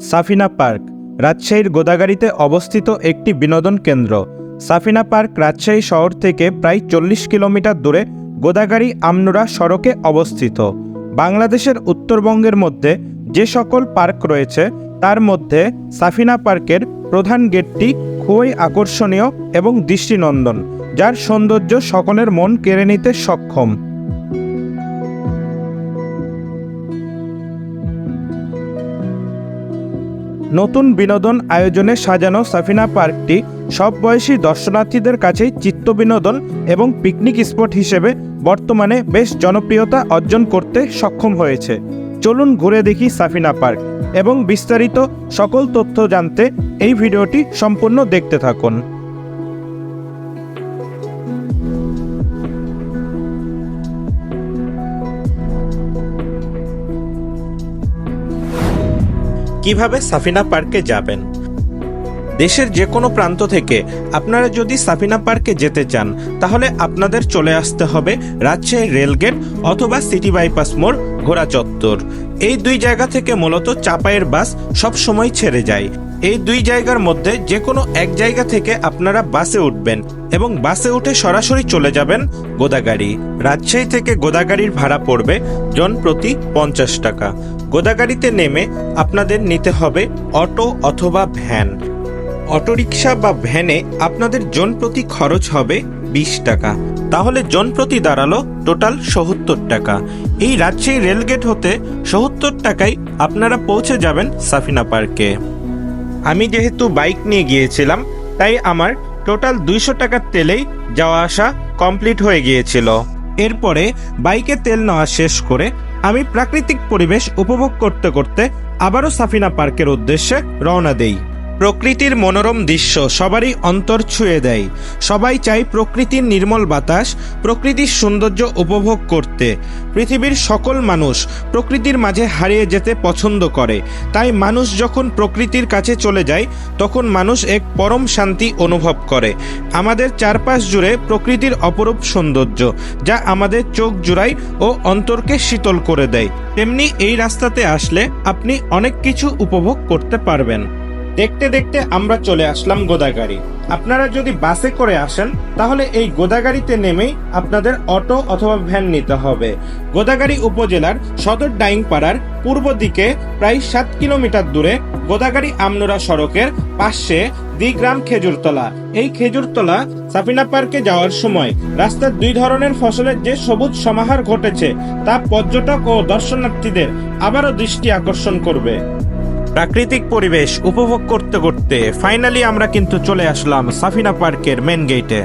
Safina park, রাজশাহীর গোদাগাড়িতে অবস্থিত একটি বিনোদন কেন্দ্র। সাফিনা পার্ক, রাজশাহী শহর থেকে প্রায় চল্লিশ কিলোমিটার দূরে গোদাগাড়ি আমনুরা সড়কে অবস্থিত। বাংলাদেশের উত্তরবঙ্গের মধ্যে যে সকল পার্ক রয়েছে, তার মধ্যে সাফিনা পার্কের প্রধান গেটটি খুবই আকর্ষণীয় এবং দৃষ্টিনন্দন, যার সৌন্দর্য সকলের মন কেড়ে নিতে সক্ষম। নতুন বিনোদন আয়োজনে সাজানো সাফিনা পার্কটি সব বয়সী দর্শনার্থীদের কাছেই চিত্ত বিনোদন এবং পিকনিক স্পট হিসেবে বর্তমানে বেশ জনপ্রিয়তা অর্জন করতে সক্ষম হয়েছে। চলুন ঘুরে দেখি সাফিনা পার্ক এবং বিস্তারিত সকল তথ্য জানতে এই ভিডিওটি সম্পূর্ণ দেখতে থাকুন। কীভাবে সাফিনা পার্কে যাবেন? দেশের যে কোনো প্রান্ত থেকে আপনারা যদি সাফিনা পার্কে যেতে চান, তাহলে আপনাদের চলে আসতে হবে রাজশাহী রেলগেট অথবা সিটি বাইপাস মোড়, ঘোড়া চত্বর। এই দুই জায়গা থেকে মূলত চাপায়ের বাস সব সময় ছেড়ে যায়। এই দুই জায়গার মধ্যে যে কোনো এক জায়গা থেকে আপনারা বাসে উঠবেন। এবং বাসে উঠে সরাসরি চলে যাবেন গোদাগাড়ি। রাজশাহী থেকে গোদাগাড়ির ভাড়া পড়বে জন প্রতি পঞ্চাশ টাকা। গোদাগাড়িতে নেমে আপনাদের নিতে হবে অটো অথবা ভ্যান। অটোরিকশা বা ভ্যানে আপনাদের জন প্রতি খরচ হবে বিশ টাকা। তাহলে জন প্রতি দাঁড়াল টোটাল সত্তর টাকা। এই রাজশাহী রেলগেট হতে সত্তর টাকায় আপনারা পৌঁছে যাবেন সাফিনা পার্কে। আমি যেহেতু বাইক নিয়ে গিয়েছিলাম, তাই আমার টোটাল দুইশো টাকার তেলেই যাওয়া আসা কমপ্লিট হয়ে গিয়েছিল। এরপরে বাইকে তেল নেওয়া শেষ করে আমি প্রাকৃতিক পরিবেশ উপভোগ করতে করতে আবারও সাফিনা পার্কের উদ্দেশ্যে রওনা দেই। প্রকৃতির মনোরম দৃশ্য সবারই অন্তর ছুঁয়ে দেয়। সবাই চায় প্রকৃতির নির্মল বাতাস, প্রকৃতির সৌন্দর্য উপভোগ করতে। পৃথিবীর সকল মানুষ প্রকৃতির মাঝে হারিয়ে যেতে পছন্দ করে। তাই মানুষ যখন প্রকৃতির কাছে চলে যায়, তখন মানুষ এক পরম শান্তি অনুভব করে। আমাদের চারপাশ জুড়ে প্রকৃতির অপরূপ সৌন্দর্য, যা আমাদের চোখ জুড়ায় ও অন্তরকে শীতল করে দেয়। তেমনি এই রাস্তাতে আসলে আপনি অনেক কিছু উপভোগ করতে পারবেন। দেখতে দেখতে আমরা চলে আসলাম গোদাগাড়ি। আপনারা যদি বাসে করে আসেন, তাহলে এই গোদাগাড়িতে নেমেই আপনাদের অটো অথবা ভ্যান নিতে হবে। গোদাগাড়ি উপজেলার সদর ডাইংপাড়ার পূর্ব দিকে, প্রায় সাত কিলোমিটার দূরে গোদাগাড়ি আমনোরা সড়কের পাশে দিগ্রাম খেজুরতলা। এই খেজুরতলা সাফিনা পার্কে যাওয়ার সময় রাস্তার দুই ধরনের ফসলের যে সবুজ সমাহার ঘটেছে, তা পর্যটক ও দর্শনার্থীদের আবারও দৃষ্টি আকর্ষণ করবে। প্রাকৃতিক পরিবেশ উপভোগ করতে করতে ফাইনালি আমরা কিন্তু চলে আসলাম সাফিনা পার্কের মেন গেটে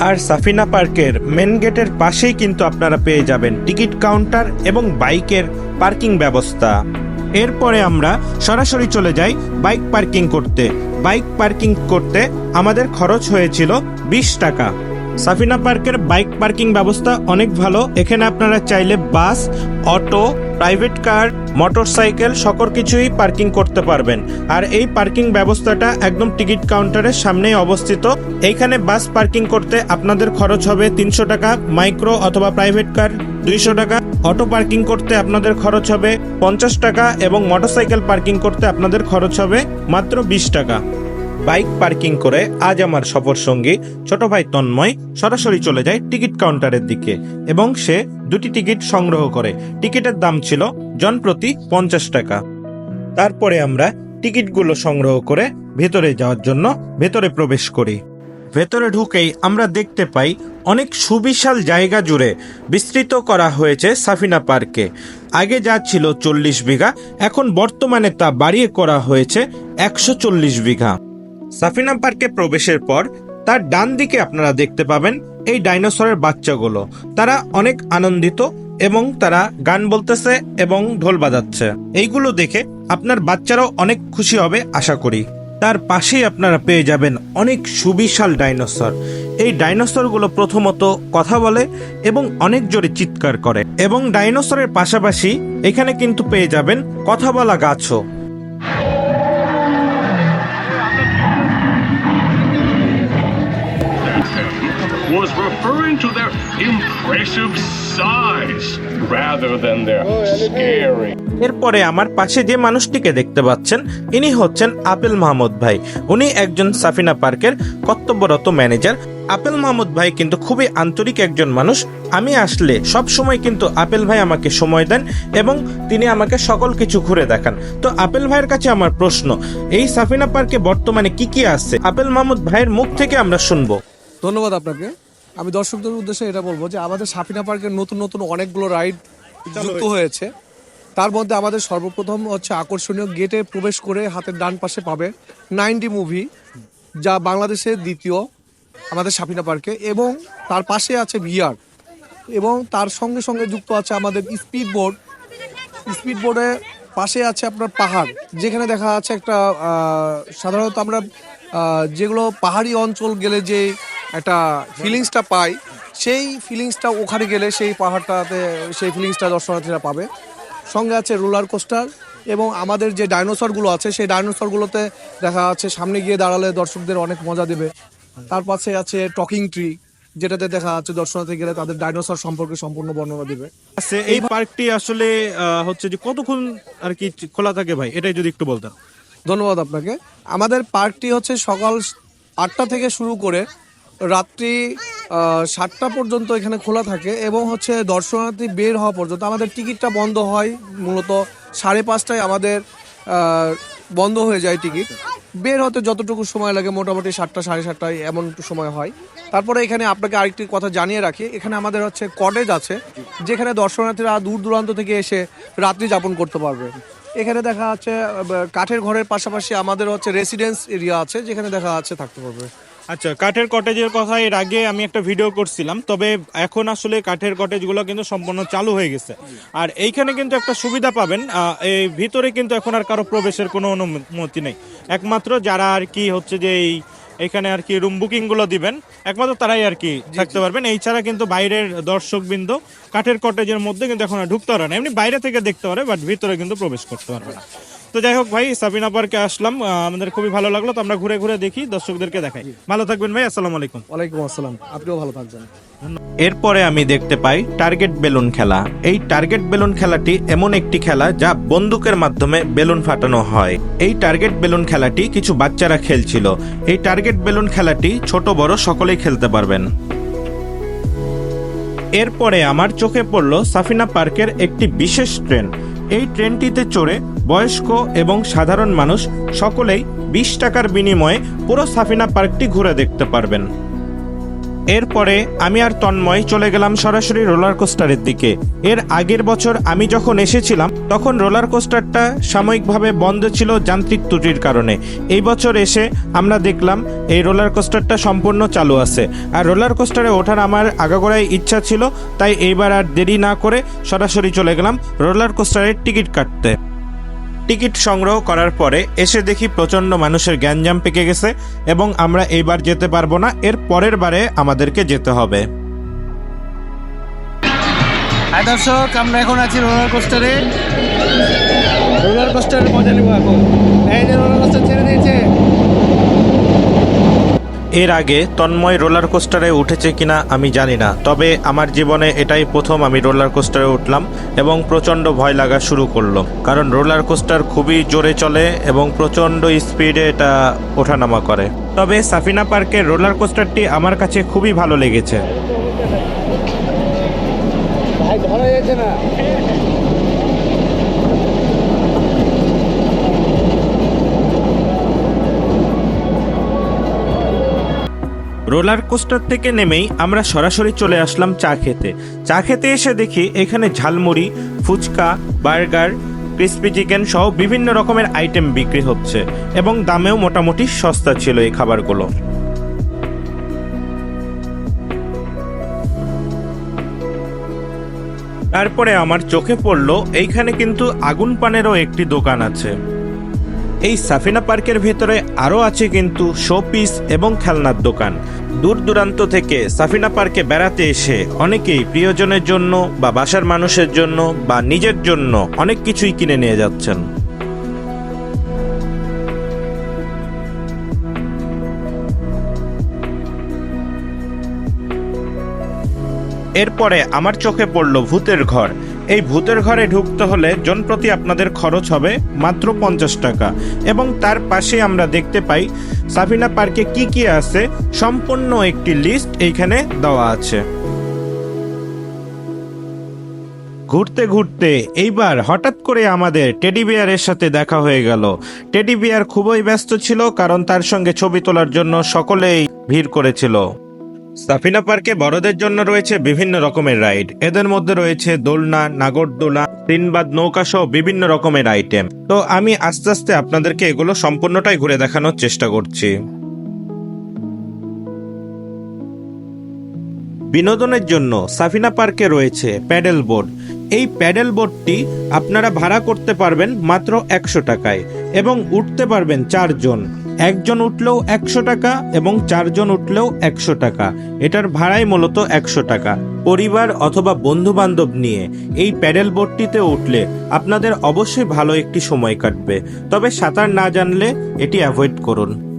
আর সাফিনা পার্কের মেন গেটের পাশেই কিন্তু আপনারা পেয়ে যাবেন টিকিট কাউন্টার এবং বাইকের পার্কিং ব্যবস্থা। এরপরে আমরা সরাসরি চলে যাই বাইক পার্কিং করতে। বাইক পার্কিং করতে আমাদের খরচ হয়েছিল বিশ টাকা। সাফিনা পার্কের বাইক পার্কিং ব্যবস্থা অনেক ভালো। এখানে আপনারা চাইলে bus, auto, private car, motorcycle সকল কিছুই পার্কিং করতে পারবেন। আর এই পার্কিং ব্যবস্থাটা একদম টিকিট কাউন্টারের সামনেই অবস্থিত। এইখানে বাস পার্কিং করতে আপনাদের খরচ হবে তিনশো টাকা, মাইক্রো অথবা প্রাইভেট কার দুইশো টাকা। অটো পার্কিং করতে আপনাদের খরচ হবে পঞ্চাশ টাকা এবং মোটরসাইকেল পার্কিং করতে আপনাদের খরচ হবে মাত্র বিশ টাকা। বাইক পার্কিং করে আজ আমার সফর সঙ্গী ছোট ভাই তন্ময় সরাসরি চলে যায় টিকিট কাউন্টারের দিকে এবং সে দুটি টিকিট সংগ্রহ করে। টিকিটের দাম ছিল জন প্রতি পঞ্চাশ টাকা। তারপরে আমরা টিকিটগুলো সংগ্রহ করে ভেতরে যাওয়ার জন্য ভেতরে প্রবেশ করি। ভেতরে ঢুকেই আমরা দেখতে পাই অনেক সুবিশাল জায়গা জুড়ে বিস্তৃত করা হয়েছে সাফিনা পার্কে। আগে যা ছিল চল্লিশ বিঘা, এখন বর্তমানে তা বাড়িয়ে করা হয়েছে একশো চল্লিশ বিঘা। সাফিনা পার্কে প্রবেশের পর, তার ডান দিকে আপনারা দেখতে পাবেন এই ডাইনোসরের বাচ্চাগুলো। তারা অনেক আনন্দিত এবং তারা গান বলতেছে এবং ঢোল বাজাচ্ছে। এইগুলো দেখে আপনার বাচ্চারাও অনেক খুশি হবে, আশা করি। তার পাশেই আপনারা পেয়ে যাবেন অনেক সুবিশাল ডাইনোসর। এই ডাইনোসরগুলো প্রথমত কথা বলে এবং অনেক জোরে চিৎকার করে। এবং ডাইনোসরের পাশাপাশি এখানে কিন্তু পেয়ে যাবেন কথা বলা গাছও। Referring to their impressive size rather than their scary. এরপরে আমার পাশে যে মানুষটিকে দেখতে পাচ্ছেন ইনি হচ্ছেন আপেল মাহমুদ ভাই। উনি একজন সাফিনা পার্কের কর্তব্যরত ম্যানেজার। আপেল মাহমুদ ভাই কিন্তু খুবই আন্তরিক একজন মানুষ। আমি আসলে সব সময় কিন্তু আপেল ভাই আমাকে সময় দেন এবং তিনি আমাকে সকল কিছু ঘুরে দেখান। তো আপেল ভাইয়ের কাছে আমার প্রশ্ন এই সাফিনা পার্কে বর্তমানে কি কি আছে? আপেল মাহমুদ ভাইয়ের মুখ থেকে আমরা শুনব। ধন্যবাদ আপনাকে। আমি দর্শকদের উদ্দেশ্যে এটা বলব যে আমাদের সাফিনা পার্কের নতুন নতুন অনেকগুলো রাইড যুক্ত হয়েছে। তার মধ্যে আমাদের সর্বপ্রথম হচ্ছে আকর্ষণীয় গেটে প্রবেশ করে হাতের ডান পাশে পাবে নাইনটি মুভি যা বাংলাদেশের দ্বিতীয় আমাদের সাফিনা পার্কে এবং তার পাশে আছে ভিআর এবং তার সঙ্গে সঙ্গে যুক্ত আছে আমাদের স্পিড বোর্ড স্পিড বোর্ডে পাশে আছে আপনার পাহাড় যেখানে দেখা যাচ্ছে একটা সাধারণত আমরা যেগুলো পাহাড়ি অঞ্চল গেলে যে একটা ফিলিংসটা পাই সেই ফিলিংসটা ওখানে গেলে সেই পাহাড়টাতে সেই ফিলিংসটা দর্শনার্থীরা পাবে। সঙ্গে আছে রোলার কোস্টার এবং আমাদের যে ডাইনোসরগুলো আছে সেই ডাইনোসরগুলোতে দেখা যাচ্ছে সামনে গিয়ে দাঁড়ালে দর্শকদের অনেক মজা দেবে। তার পাশে আছে টকিং ট্রি যেটাতে দেখা যাচ্ছে দর্শনার্থী গেলে তাদের ডাইনোসর সম্পর্কে সম্পূর্ণ বর্ণনা দেবে। এই পার্কটি আসলে হচ্ছে যে কতক্ষণ আর কি খোলা থাকে ভাই? এটাই যদি একটু বলতেন। ধন্যবাদ আপনাকে। আমাদের পার্কটি হচ্ছে সকাল আটটা থেকে শুরু করে রাত্রি সাতটা পর্যন্ত এখানে খোলা থাকে এবং হচ্ছে দর্শনার্থী বের হওয়া পর্যন্ত আমাদের টিকিটটা বন্ধ হয়। মূলত সাড়ে পাঁচটায় আমাদের বন্ধ হয়ে যায় টিকিট। বের হতে যতটুকু সময় লাগে মোটামুটি সাতটা, সাড়ে সাতটায় এমন একটু সময় হয়। তারপরে এখানে আপনাকে আরেকটি কথা জানিয়ে রাখি, এখানে আমাদের হচ্ছে কটেজ আছে, যেখানে দর্শনার্থীরা দূর দূরান্ত থেকে এসে রাত্রি যাপন করতে পারবে। এখানে দেখা যাচ্ছে কাঠের ঘরের পাশাপাশি আমাদের হচ্ছে রেসিডেন্স এরিয়া আছে, যেখানে দেখা যাচ্ছে থাকতে পারবে। আচ্ছা কাঠের কটেজের কথা এর আগে আমি একটা ভিডিও করছিলাম তবে এখন আসলে কাঠের কটেজগুলো কিন্তু সম্পূর্ণ চালু হয়ে গেছে। আর এইখানে কিন্তু একটা সুবিধা পাবেন এই ভিতরে কিন্তু এখন আর কারও প্রবেশের কোনো অনুমতি নেই। একমাত্র যারা আর কি হচ্ছে যে এই এখানে আর কি রুম বুকিংগুলো দিবেন একমাত্র তারাই আর কি থাকতে পারবেন। এই ছাড়া কিন্তু বাইরের দর্শকবৃন্দ কাঠের কটেজের মধ্যে কিন্তু এখন আর ঢুকতে পারে না। এমনি বাইরে থেকে দেখতে পারে বাট ভিতরে কিন্তু প্রবেশ করতে পারবে না। তো যাই হোক ভাই সাবিনা পার্কে আসলাম। আমাদের খুবই ভালো লাগল। তো আমরা ঘুরে ঘুরে দেখি দর্শকদেরকে দেখাই। ভালো থাকবেন ভাই আসসালামু আলাইকুম। ওয়ালাইকুম আসসালাম। আপনিও ভালো থাকবেন। এরপরে আমি দেখতে পাই টার্গেট বেলুন খেলা। এই টার্গেট বেলুন খেলাটি এমন একটি খেলা যা বন্দুকের মাধ্যমে বেলুন ফাটানো হয়। এই টার্গেট বেলুন খেলাটি কিছু বাচ্চারা খেলছিল। এই টার্গেট বেলুন খেলাটি ছোট বড় সকলেই খেলতে পারবেন। এরপরে আমার চোখে পড়ল সাফিনা পার্কের একটি বিশেষ ট্রেন। এই ট্রেনটিতে চড়ে বয়স্ক এবং সাধারণ মানুষ সকলেই বিশ টাকার বিনিময়ে পুরো সাফিনা পার্কটি ঘুরে দেখতে পারবেন। এরপরে আমি আর তন্ময় চলে গেলাম সরাসরি রোলার কোস্টারের দিকে। এর আগের বছর আমি যখন এসেছিলাম, তখন রোলার কোস্টারটা সাময়িকভাবে বন্ধ ছিল যান্ত্রিক ত্রুটির কারণে। এই বছর এসে আমরা দেখলাম, এই রোলার কোস্টারটা সম্পূর্ণ চালু আছে। আর রোলার কোস্টারে ওঠার আমার আগাগোড়ায় ইচ্ছা ছিল, তাই এইবার আর দেরি না করে সরাসরি চলে গেলাম রোলার কোস্টারের টিকিট কাটতে। টিকিট সংগ্রহ করার পরে এসে দেখি প্রচণ্ড মানুষের গ্যাঞ্জাম পেকে গেছে এবং আমরা এইবার যেতে পারব না, এর পরের বারে আমাদেরকে যেতে হবে। হাই দর্শক, আমরা এখন আছি রোলার কোস্টারে রোলার কোস্টারের মজা নেব এখন। এই যে রোলার কোস্টার ছেড়ে দিয়েছে। এর আগে তন্ময় রোলার কোস্টারে উঠেছে কিনা আমি জানি না, তবে আমার জীবনে এটাই প্রথম আমি রোলার কোস্টারে উঠলাম এবং প্রচণ্ড ভয় লাগা শুরু করল, কারণ রোলার কোস্টার খুবই জোরে চলে এবং প্রচণ্ড স্পিডে এটা ওঠানামা করে। তবে সাফিনা পার্কের রোলার কোস্টারটি আমার কাছে খুবই ভালো লেগেছে। ধরা যাচ্ছে না। রোলার কোস্টার থেকে নেমেই আমরা সরাসরি চলে আসলাম চা খেতে। চা খেতে এসে দেখি এখানে jhalmuri, fuchka, burger, crispy chicken সহ বিভিন্ন রকমের আইটেম বিক্রি হচ্ছে এবং দামেও মোটামুটি সস্তা ছিল এই খাবারগুলো। তারপরে আমার চোখে পড়ল, এইখানে কিন্তু আগুন পানেরও একটি দোকান আছে। এই সাফিনা পার্কের ভেতরে আরও আছে কিন্তু শোপিস এবং খেলনার দোকান। দূর দূরান্ত থেকে সাফিনা পার্কে বেড়াতে এসে অনেকেই প্রিয়জনের জন্য বা বাসার মানুষের জন্য বা নিজের জন্য অনেক কিছুই কিনে নিয়ে যাচ্ছেন। এরপরে আমার চোখে পড়ল ভূতের ঘর। এই ভূতের ঘরে ঢুকতে হলে জনপ্রতি আপনাদের খরচ হবে মাত্র পঞ্চাশ টাকা। এবং তার পাশে আমরা দেখতে পাই, সাফিনা পার্কে কি কি আছে, সম্পূর্ণ একটি লিস্ট এইখানে দেওয়া আছে। ঘুরতে ঘুরতে এইবার হঠাৎ করে আমাদের টেডি বিয়ারের সাথে দেখা হয়ে গেল। টেডি বিয়ার খুবই ব্যস্ত ছিল, কারণ তার সঙ্গে ছবি তোলার জন্য সকলেই ভিড় করেছিল। সাফিনা পার্কে বড়দের জন্য রয়েছে বিভিন্ন রকমের রাইড। এদের মধ্যে রয়েছে দোলনা, নাগরদোলা তিনবাদ নৌকা সহ বিভিন্ন রকমের আইটেম। তো আমি আস্তে আস্তে আপনাদেরকে এগুলো সম্পূর্ণটাই ঘুরে দেখানোর চেষ্টা করছি। বিনোদনের জন্য সাফিনা পার্কে রয়েছে প্যাডেল বোর্ড। এই প্যাডেল বোর্ডটি আপনারা ভাড়া করতে পারবেন মাত্র একশো টাকায় এবং উঠতে পারবেন চারজন। একজন উঠলেও একশো টাকা এবং চারজন উঠলেও একশো টাকা। এটার ভাড়াই মূলত একশো টাকা। পরিবার অথবা বন্ধু বান্ধব নিয়ে এই প্যাডেল বোর্ডটিতে উঠলে আপনাদের অবশ্যই ভালো একটি সময় কাটবে। তবে সাঁতার না জানলে এটি অ্যাভয়েড করুন।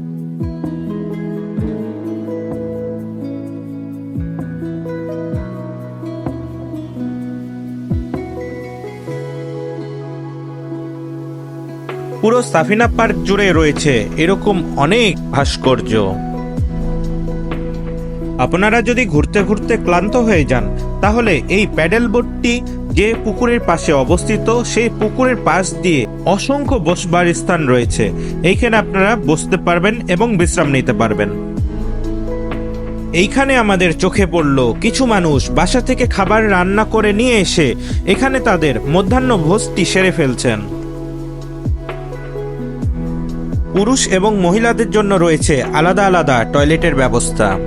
পুরো সাফিনা পার্ক জুড়ে রয়েছে এরকম অনেক ভাস্কর্য। আপনারা যদি ঘুরতে ঘুরতে ক্লান্ত হয়ে যান, তাহলে এই প্যাডেল বোটটি যে পুকুরের পাশে অবস্থিত, সেই পুকুরের পাশ দিয়ে অসংখ্য বসবার স্থান রয়েছে। এইখানে আপনারা বসতে পারবেন এবং বিশ্রাম নিতে পারবেন। এইখানে আমাদের চোখে পড়ল কিছু মানুষ বাসা থেকে খাবার রান্না করে নিয়ে এসে এখানে তাদের মধ্যাহ্ন ভোজটি সেরে ফেলছেন। পুরুষ এবং মহিলাদের জন্য রয়েছে আলাদা আলাদা টয়লেটের ব্যবস্থা।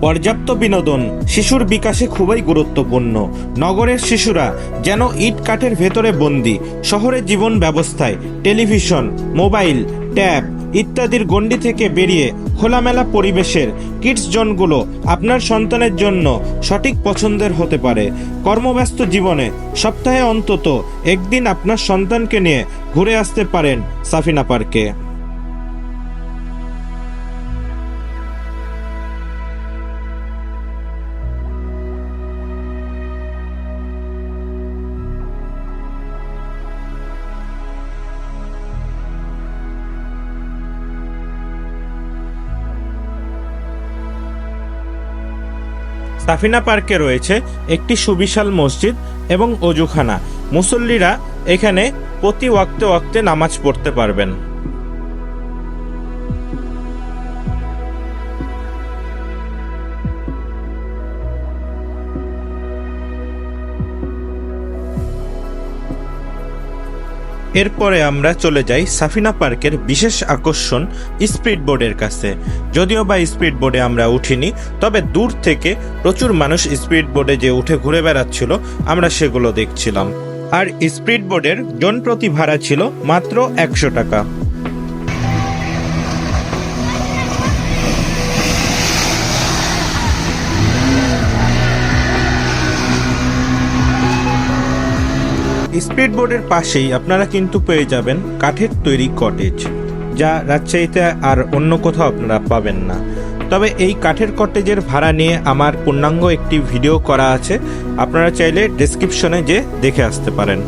পর্যাপ্ত বিনোদন শিশুর বিকাশে খুবই গুরুত্বপূর্ণ। নগরের শিশুরা যেন ইট কাঠের ভেতরে বন্দি, শহরের জীবন ব্যবস্থায় টেলিভিশন, মোবাইল, ট্যাব ইত্যাদির গণ্ডি থেকে বেরিয়ে খোলামেলা পরিবেশের কিডস জোনগুলো আপনার সন্তানের জন্য সঠিক পছন্দের হতে পারে। কর্মব্যস্ত জীবনে সপ্তাহে অন্তত একদিন আপনার সন্তানকে নিয়ে ঘুরে আসতে পারেন সাফিনা পার্কে। সাফিনা পার্কে রয়েছে একটি সুবিশাল মসজিদ এবং অজুখানা। মুসল্লিরা এখানে প্রতি ওয়াক্তে ওয়াক্তে নামাজ পড়তে পারবেন। এরপরে আমরা চলে যাই সাফিনা পার্কের বিশেষ আকর্ষণ স্পিড বোর্ডের কাছে। যদিও বা স্পিড বোর্ডে আমরা উঠিনি, তবে দূর থেকে প্রচুর মানুষ স্পিড বোর্ডে যে উঠে ঘুরে বেড়াচ্ছিল, আমরা সেগুলো দেখছিলাম। আর স্পিড বোর্ডের জন প্রতি ভাড়া ছিল মাত্র একশো টাকা। স্পিড বোর্ডের পাশেই আপনারা কিন্তু পেয়ে যাবেন কাঠের তৈরি কটেজ যা রাজশাহীতে আর অন্য কোথাও আপনারা পাবেন না। তবে এই কাঠের কটেজের ভাড়া নিয়ে আমার পূর্ণাঙ্গ একটি ভিডিও করা আছে। আপনারা চাইলে ডেসক্রিপশনে যে দেখে আসতে পারেন।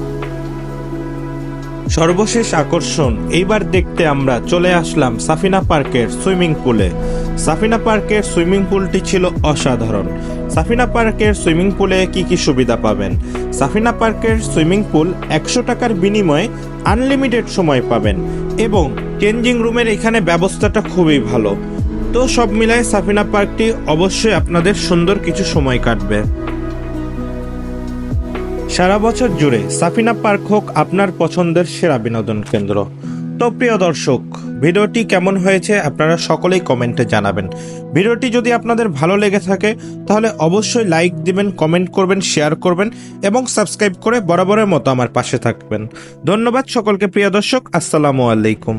সর্বশেষ আকর্ষণ, এইবার দেখতে আমরা চলে আসলাম সাফিনা পার্কের সুইমিং পুলে। সাফিনা পার্কের সুইমিং পুলটি ছিল অসাধারণ। সাফিনা পার্কের সুইমিং পুলে কি কি সুবিধা পাবেন? সাফিনা পার্কের সুইমিং পুল একশো টাকার বিনিময়ে আনলিমিটেড সময় পাবেন এবং চেঞ্জিং রুমের এখানে ব্যবস্থাটা খুবই ভালো। তো সব মিলায় সাফিনা পার্কটি অবশ্যই আপনাদের সুন্দর কিছু সময় কাটবে। সারা বছর জুড়ে সাফিনা পার্ক হোক আপনার পছন্দের সেরা বিনোদন কেন্দ্র। তো প্রিয় দর্শক, ভিডিওটি কেমন হয়েছে আপনারা সকলেই কমেন্টে জানাবেন। ভিডিওটি যদি আপনাদের ভালো লেগে থাকে, তাহলে অবশ্যই লাইক দিবেন, কমেন্ট করবেন, শেয়ার করবেন এবং সাবস্ক্রাইব করে বরাবরের মতো আমার পাশে থাকবেন। ধন্যবাদ সকলকে প্রিয় দর্শক, আসসালামু আলাইকুম।